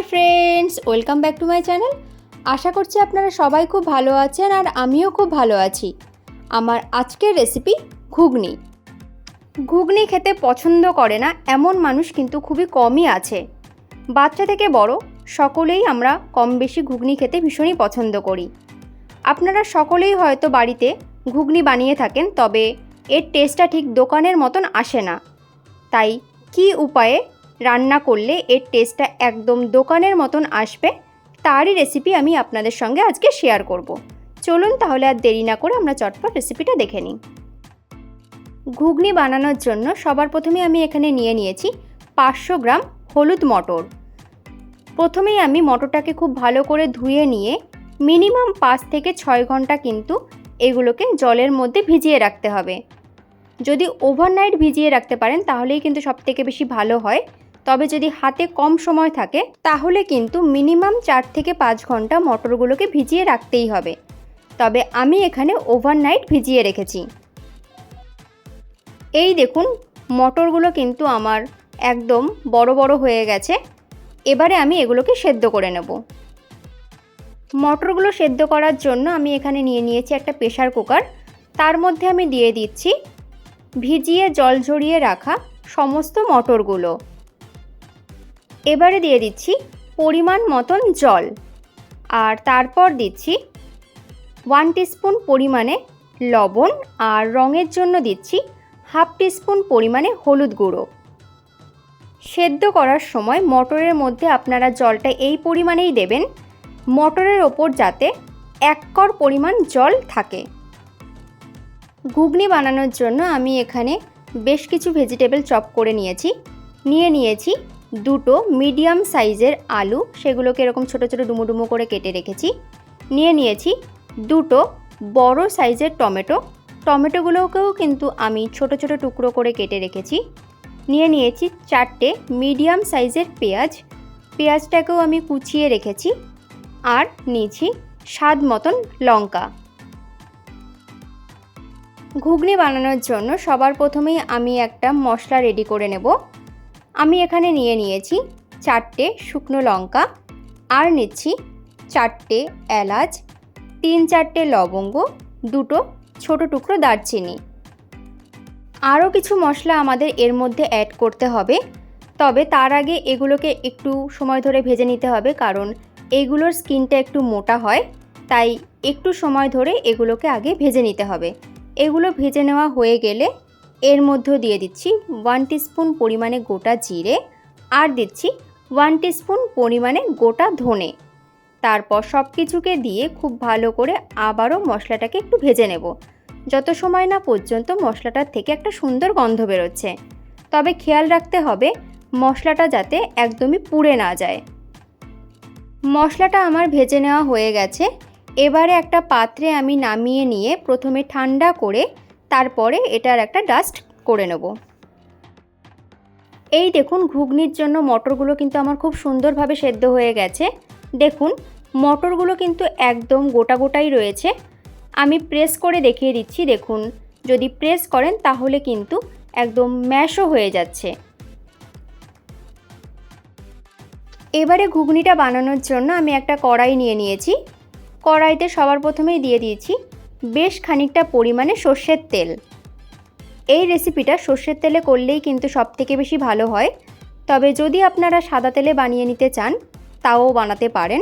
Hi friends, welcome back to my channel. আশা করছি আপনারা সবাই খুব ভালো আছেন আর আমিও খুব ভালো আছি। আমার আজকের রেসিপি ঘুগনি। ঘুগনি খেতে পছন্দ করে না এমন মানুষ কিন্তু খুবই কমই আছে। বাচ্চা থেকে বড় সকলেই আমরা কম বেশি ঘুগনি খেতে ভীষণই পছন্দ করি। আপনারা সকলেই হয়তো বাড়িতে ঘুগনি বানিয়ে থাকেন, তবে এর টেস্টটা ঠিক দোকানের মতন আসে না। তাই কি উপায়ে রান্না করলে এর টেস্টটা একদম দোকানের মতন আসবে। তারই রেসিপি আমি আপনাদের সঙ্গে আজকে শেয়ার করব। চলুন তাহলে আর দেরি না করে আমরা চটপট রেসিপিটা দেখে নিই। ঘুগনি বানানোর জন্য সবার প্রথমে আমি এখানে নিয়ে নিয়েছি পাঁচশো গ্রাম হলুদ মটর। প্রথমেই আমি মটরটাকে খুব ভালো করে ধুয়ে নিয়ে মিনিমাম পাঁচ থেকে ছয় ঘণ্টা কিন্তু এগুলোকে জলের মধ্যে ভিজিয়ে রাখতে হবে। যদি ওভারনাইট ভিজিয়ে রাখতে পারেন তাহলেই কিন্তু সবথেকে বেশি ভালো হয়। তবে যদি হাতে কম সময় থাকে, তাহলে কিন্তু মিনিমাম চার থেকে পাঁচ ঘণ্টা মটরগুলোকে ভিজিয়ে রাখতেই হবে। তবে আমি এখানে ওভারনাইট ভিজিয়ে রেখেছি। এই দেখুন, মটরগুলো কিন্তু আমার একদম বড় বড় হয়ে গেছে। এবারে আমি এগুলোকে সেদ্ধ করে নেব। মটরগুলো সেদ্ধ করার জন্য আমি এখানে নিয়ে নিয়েছি একটা প্রেশার কুকার। তার মধ্যে আমি দিয়ে দিচ্ছি ভিজিয়ে জল ঝরিয়ে রাখা সমস্ত মটরগুলো। এবারে দিয়ে দিচ্ছি পরিমাণ মতন জল। আর তারপর দিচ্ছি ওয়ান টিস্পুন পরিমাণে লবণ আর রঙের জন্য দিচ্ছি হাফ টিস্পুন পরিমাণে হলুদ গুঁড়ো। সেদ্ধ করার সময় মটরের মধ্যে আপনারা জলটা এই পরিমাণেই দেবেন, মটরের ওপর যাতে এক কর পরিমাণ জল থাকে। ঘুগনি বানানোর জন্য আমি এখানে বেশ কিছু ভেজিটেবল চপ করে নিয়েছি, নিয়ে নিয়েছি দুটো মিডিয়াম সাইজের আলু, সেগুলোকে এরকম ছোটো ছোটো ডুমো ডুমো করে কেটে রেখেছি। নিয়ে নিয়েছি দুটো বড় সাইজের টমেটো। টমেটোগুলোকেও কিন্তু আমি ছোট ছোট টুকরো করে কেটে রেখেছি। নিয়ে নিয়েছি চারটে মিডিয়াম সাইজের পেঁয়াজ। পেঁয়াজটাকেও আমি কুচিয়ে রেখেছি আর নিয়েছি স্বাদ মতন লঙ্কা। ঘুগনি বানানোর জন্য সবার প্রথমেই আমি একটা মশলা রেডি করে নেব। আমি এখানে নিয়ে নিয়েছি চারটে শুকনো লঙ্কা, আর নিচ্ছি চারটে এলাচ, তিন চারটে লবঙ্গ, দুটো ছোট টুকরো দারচিনি। আরও কিছু মশলা আমাদের এর মধ্যে অ্যাড করতে হবে, তবে তার আগে এগুলোকে একটু সময় ধরে ভেজে নিতে হবে, কারণ এগুলোর স্কিনটা একটু মোটা হয়, তাই একটু সময় ধরে এগুলোকে আগে ভেজে নিতে হবে। এগুলো ভেজে নেওয়া হয়ে গেলে এর মধ্যে দিয়ে দিচ্ছি ওয়ান টিস্পুন পরিমাণে গোটা জিরে আর দিচ্ছি ওয়ান টিস্পুন পরিমাণে গোটা ধনে। তারপর সব কিছুকে দিয়ে খুব ভালো করে আবারও মশলাটাকে একটু ভেজে নেব। যত সময় না পর্যন্ত মশলাটার থেকে একটা সুন্দর গন্ধ বেরোচ্ছে। তবে খেয়াল রাখতে হবে মশলাটা যাতে একদমই পুড়ে না যায়। মশলাটা আমার ভেজে নেওয়া হয়ে গেছে। এবারে একটা পাত্রে আমি নামিয়ে নিয়ে প্রথমে ঠান্ডা করে তারপরে এটার একটা ডাস্ট করে নেব। এই দেখুন, ঘুগনির জন্য মটরগুলো কিন্তু আমার খুব সুন্দরভাবে সেদ্ধ হয়ে গেছে। দেখুন, মটরগুলো কিন্তু একদম গোটা গোটাই রয়েছে। আমি প্রেস করে দেখিয়ে দিচ্ছি, দেখুন। যদি প্রেস করেন, তাহলে কিন্তু একদম ম্যাশও হয়ে যাচ্ছে। এবারে ঘুগনিটা বানানোর জন্য আমি একটা কড়াই নিয়ে নিয়েছি। কড়াইতে সবার প্রথমেই দিয়ে দিয়েছি বেশ খানিকটা পরিমাণে সর্ষের তেল। এই রেসিপিটা সর্ষের তেলে করলেই কিন্তু সব থেকে বেশি ভালো হয়। তবে যদি আপনারা সাদা তেলে বানিয়ে নিতে চান, তাও বানাতে পারেন।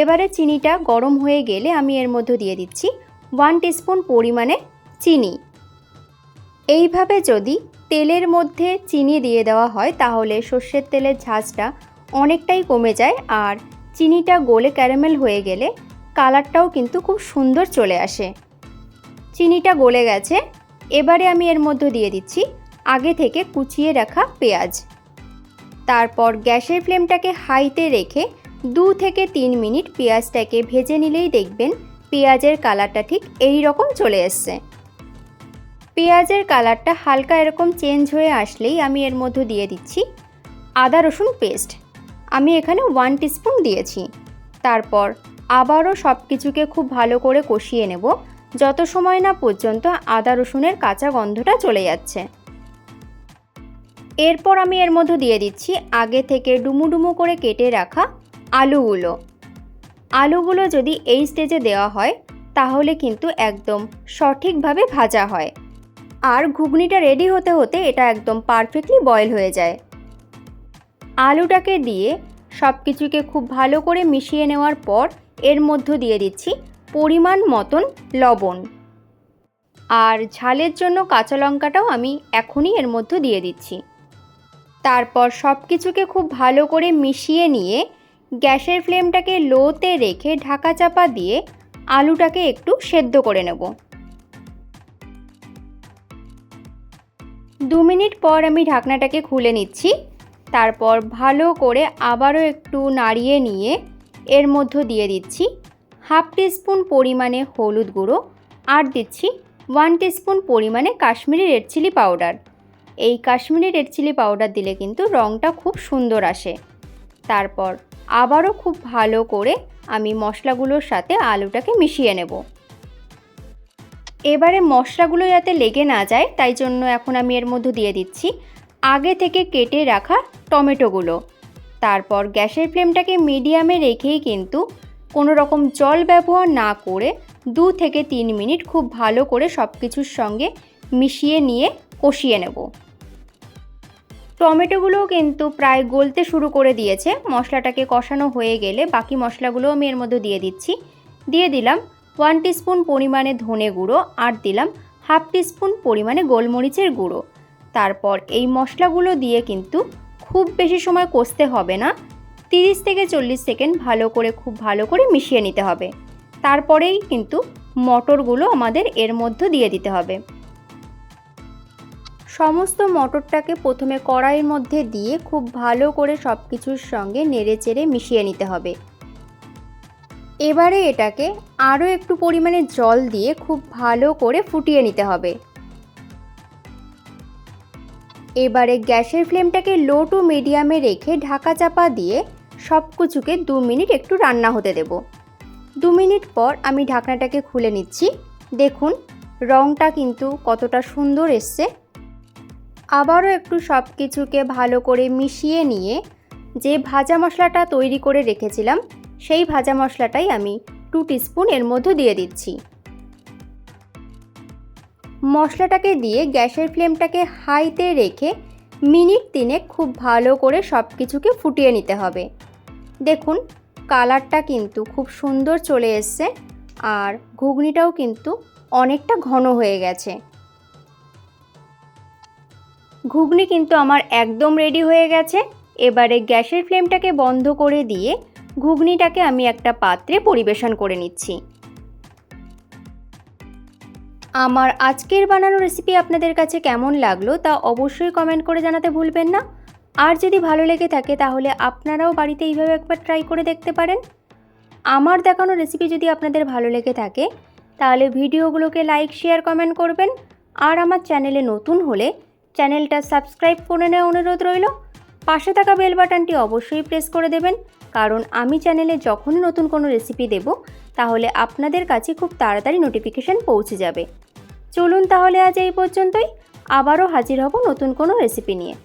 এবারে চিনিটা গরম হয়ে গেলে আমি এর মধ্যে দিয়ে দিচ্ছি ওয়ান টিস্পুন পরিমাণে চিনি। এইভাবে যদি তেলের মধ্যে চিনি দিয়ে দেওয়া হয়, তাহলে সর্ষের তেলের ঝাঁজটা অনেকটাই কমে যায় আর চিনিটা গলে ক্যারামেল হয়ে গেলে কালারটাও কিন্তু খুব সুন্দর চলে আসে। চিনিটা গলে গেছে। এবারে আমি এর মধ্যে দিয়ে দিচ্ছি আগে থেকে কুচিয়ে রাখা পেঁয়াজ। তারপর গ্যাসের ফ্লেমটাকে হাইতে রেখে দু থেকে তিন মিনিট পেঁয়াজটাকে ভেজে নিলেই দেখবেন পেঁয়াজের কালারটা ঠিক এই রকম চলে এসছে। পেঁয়াজের কালারটা হালকা এরকম চেঞ্জ হয়ে আসলেই আমি এর মধ্যে দিয়ে দিচ্ছি আদা রসুন পেস্ট। আমি এখানে ওয়ান টিস্পুন দিয়েছি। তারপর আবারও সব কিছুকে খুব ভালো করে কষিয়ে নেব, যত সময় না পর্যন্ত আদা রসুনের কাঁচা গন্ধটা চলে যাচ্ছে। এরপর আমি এর মধ্যে দিয়ে দিচ্ছি আগে থেকে ডুমু ডুমু করে কেটে রাখা আলুগুলো। আলুগুলো যদি এই স্টেজে দেওয়া হয়, তাহলে কিন্তু একদম সঠিকভাবে ভাজা হয়। আর ঘুগনিটা রেডি হতে হতে এটা একদম পারফেক্টলি বয়েল হয়ে যায়। আলুটাকে দিয়ে সব কিছুকে খুব ভালো করে মিশিয়ে নেওয়ার পর এর মধ্যে দিয়ে দিচ্ছি পরিমাণ মতন লবণ। আর ঝালের জন্য কাঁচা লঙ্কাটাও আমি এখনই এর মধ্যে দিয়ে দিচ্ছি। তারপর সব কিছুকে খুব ভালো করে মিশিয়ে নিয়ে গ্যাসের ফ্লেমটাকে লোতে রেখে ঢাকা চাপা দিয়ে আলুটাকে একটু সেদ্ধ করে নেব। দু মিনিট পর আমি ঢাকনাটাকে খুলে নিচ্ছি। তারপর ভালো করে আবারও একটু নাড়িয়ে নিয়ে এর মধ্যে দিয়ে দিচ্ছি হাফ টিস্পুন পরিমাণে হলুদ গুঁড়ো আর দিচ্ছি ওয়ান টিস্পুন পরিমাণে কাশ্মীরি রেড চিলি পাউডার। এই কাশ্মীরি রেড চিলি পাউডার দিলে কিন্তু রঙটা খুব সুন্দর আসে। তারপর আবারও খুব ভালো করে আমি মশলাগুলোর সাথে আলুটাকে মিশিয়ে নেব। এবারে মশলাগুলো যাতে লেগে না যায়, তাই জন্য এখন আমি এর মধ্যে দিয়ে দিচ্ছি আগে থেকে কেটে রাখা টমেটোগুলো। তারপর গ্যাসের ফ্লেমটাকে মিডিয়ামে রেখেই কিন্তু কোনো রকম জল ব্যবহার না করে দু থেকে তিন মিনিট খুব ভালো করে সব কিছুর সঙ্গে মিশিয়ে নিয়ে কষিয়ে নেব। টমেটোগুলোও কিন্তু প্রায় গলতে শুরু করে দিয়েছে। মশলাটাকে কষানো হয়ে গেলে বাকি মশলাগুলো আমি এর মধ্যে দিয়ে দিচ্ছি। দিয়ে দিলাম ওয়ান টিস্পুন পরিমাণে ধনে গুঁড়ো আর দিলাম হাফ টিস্পুন পরিমাণে গোলমরিচের গুঁড়ো। তারপর এই মশলাগুলো দিয়ে কিন্তু খুব বেশি সময় কষতে হবে না। তিরিশ থেকে চল্লিশ সেকেন্ড ভালো করে, খুব ভালো করে মিশিয়ে নিতে হবে। তারপরেই কিন্তু মটরগুলো আমাদের এর মধ্যে দিয়ে দিতে হবে। সমস্ত মটরটাকে প্রথমে কড়াইয়ের মধ্যে দিয়ে খুব ভালো করে সব কিছুর সঙ্গে নেড়ে চেড়ে মিশিয়ে নিতে হবে। এবারে এটাকে আরও একটু পরিমাণে জল দিয়ে খুব ভালো করে ফুটিয়ে নিতে হবে। এবারে গ্যাসের ফ্লেমটাকে লো টু মিডিয়ামে রেখে ঢাকা চাপা দিয়ে সব কিছুকে দু মিনিট একটু রান্না হতে দেব। দু মিনিট পর আমি ঢাকনাটাকে খুলে নিচ্ছি। দেখুন রঙটা কিন্তু কতটা সুন্দর এসছে। আবারও একটু সব কিছুকে ভালো করে মিশিয়ে নিয়ে যে ভাজা মশলাটা তৈরি করে রেখেছিলাম, সেই ভাজা মশলাটাই আমি টু টিস্পুন এর মধ্যে দিয়ে দিচ্ছি। মশলাটাকে দিয়ে গ্যাসের ফ্লেমটাকে হাইতে রেখে মিনিট তিনেক খুব ভালো করে সব কিছুকে ফুটিয়ে নিতে হবে। দেখুন, কালারটা কিন্তু খুব সুন্দর চলে এসছে আর ঘুগনিটাও কিন্তু অনেকটা ঘন হয়ে গেছে। ঘুগনি কিন্তু আমার একদম রেডি হয়ে গেছে। এবারে গ্যাসের ফ্লেমটাকে বন্ধ করে দিয়ে ঘুগনিটাকে আমি একটা পাত্রে পরিবেশন করে নিচ্ছি। আমার আজকের বানানো রেসিপি আপনাদের কাছে কেমন লাগল তা অবশ্যই কমেন্ট করে জানাতে ভুলবেন না। আর যদি ভালো লেগে থাকে তাহলে আপনারাও বাড়িতে এইভাবে একবার ট্রাই করে দেখতে পারেন। আমার দেখানো রেসিপি যদি আপনাদের ভালো লেগে থাকে, তাহলে ভিডিওগুলোকে লাইক শেয়ার কমেন্ট করবেন। আর আমার চ্যানেলে নতুন হলে চ্যানেলটা সাবস্ক্রাইব করে নেওয়া অনুরোধ রইল। পাশে থাকা বেল বাটনটি অবশ্যই প্রেস করে দেবেন। কারণ আমি চ্যানেলে যখনই নতুন কোনো রেসিপি দেব, তাহলে আপনাদের কাছে খুব তাড়াতাড়ি নোটিফিকেশান পৌঁছে যাবে। চলুন তাহলে আজ এই পর্যন্তই। আবারও হাজির হব নতুন কোনো রেসিপি নিয়ে।